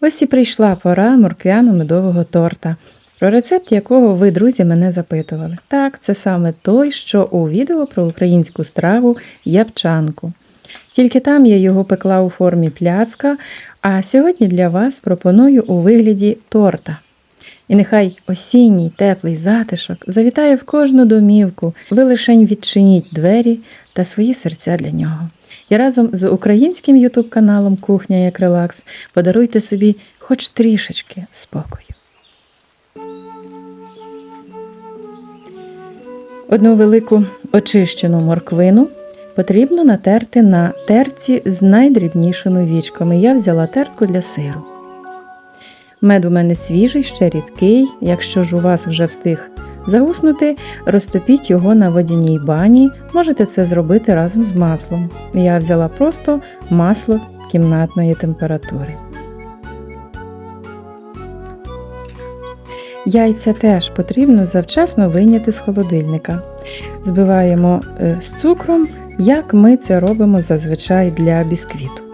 Ось і прийшла пора морквяно-медового торта, про рецепт якого ви, друзі, мене запитували. Так, це саме той, що у відео про українську страву ябчанку. Тільки там я його пекла у формі пляцка, а сьогодні для вас пропоную у вигляді торта. І нехай осінній теплий затишок завітає в кожну домівку, ви лишень відчиніть двері та свої серця для нього. І разом з українським ютуб-каналом Кухня як релакс подаруйте собі хоч трішечки спокою. Одну велику очищену морквину потрібно натерти на терці з найдрібнішими вічками. Я взяла тертку для сиру. Мед у мене свіжий, ще рідкий. Якщо ж у вас вже встиг загуснути, розтопіть його на водяній бані. Можете це зробити разом з маслом. Я взяла просто масло кімнатної температури. Яйця теж потрібно завчасно вийняти з холодильника. Збиваємо е, з цукром, як ми це робимо зазвичай для бісквіту.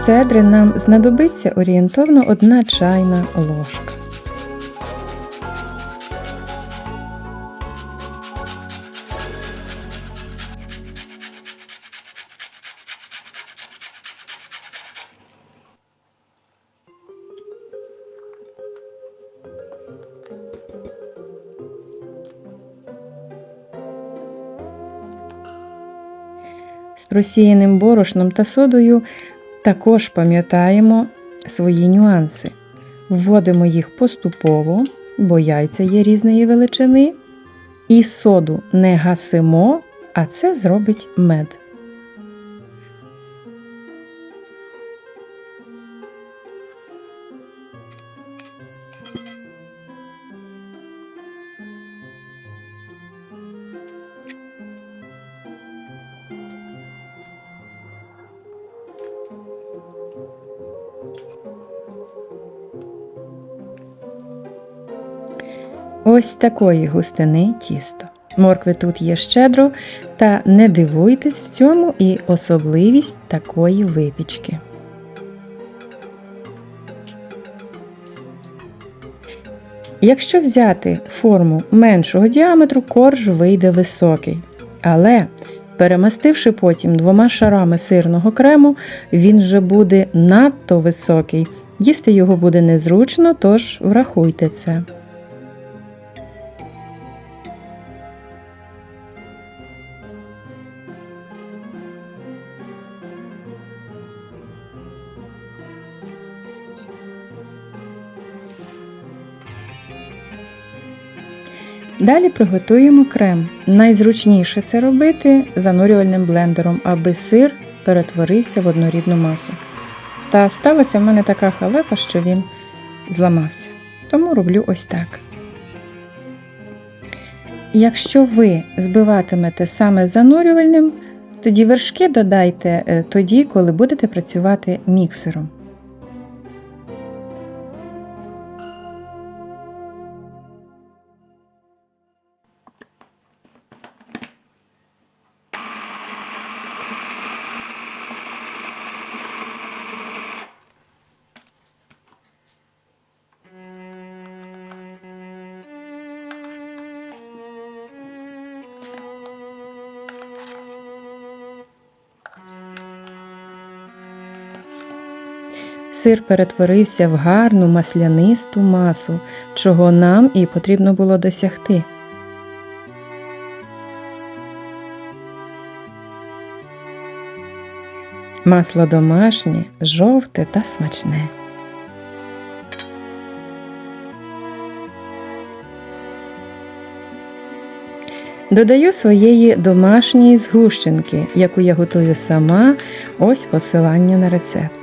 Цедри нам знадобиться орієнтовно одна чайна ложка. З просіяним борошном та содою також пам'ятаємо свої нюанси. Вводимо їх поступово, бо яйця є різної величини. І соду не гасимо, а це зробить мед. Ось такої густини тісто. Моркви тут є щедро, та не дивуйтесь в цьому і особливість такої випічки. Якщо взяти форму меншого діаметру, корж вийде високий. Але, перемастивши потім двома шарами сирного крему, він вже буде надто високий. Їсти його буде незручно, тож врахуйте це. Далі приготуємо крем. Найзручніше це робити занурювальним блендером, аби сир перетворився в однорідну масу. Та сталася в мене така халепа, що він зламався. Тому роблю ось так. Якщо ви збиватимете саме занурювальним, тоді вершки додайте е, тоді, коли будете працювати міксером. Сир перетворився в гарну маслянисту масу, чого нам і потрібно було досягти. Масло домашнє, жовте та смачне. Додаю своєї домашньої згущенки, яку я готую сама. Ось посилання на рецепт.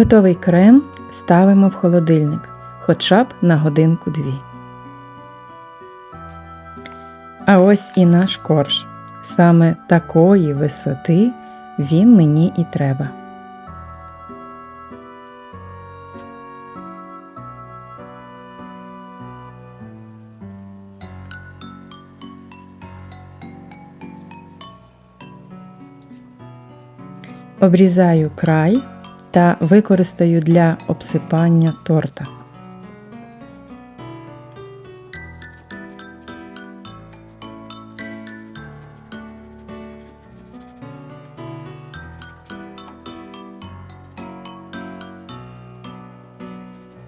Готовий крем ставимо в холодильник хоча б на годинку-дві. А ось і наш корж. Саме такої висоти він мені і треба. Обрізаю край та використаю для обсипання торта.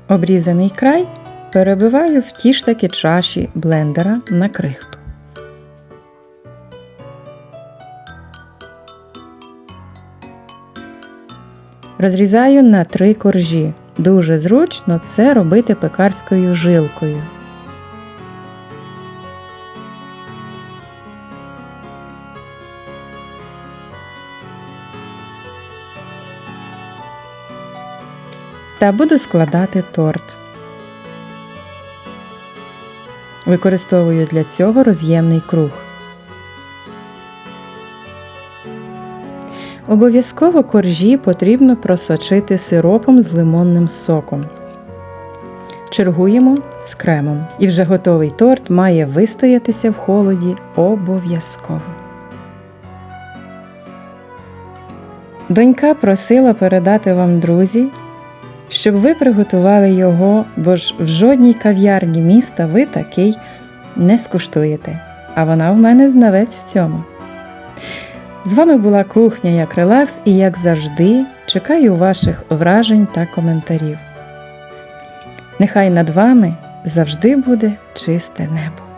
Обрізаний край перебиваю в ті ж таки чаші блендера на крихту. Розрізаю на три коржі. Дуже зручно це робити пекарською жилкою. Та буду складати торт. Використовую для цього роз'ємний круг. Обов'язково коржі потрібно просочити сиропом з лимонним соком. Чергуємо з кремом. І вже готовий торт має вистоятися в холоді обов'язково. Донька просила передати вам друзі, щоб ви приготували його, бо ж в жодній кав'ярні міста ви такий не скуштуєте. А вона в мене знавець в цьому. З вами була кухня як релакс, і, як завжди, чекаю ваших вражень та коментарів. Нехай над вами завжди буде чисте небо.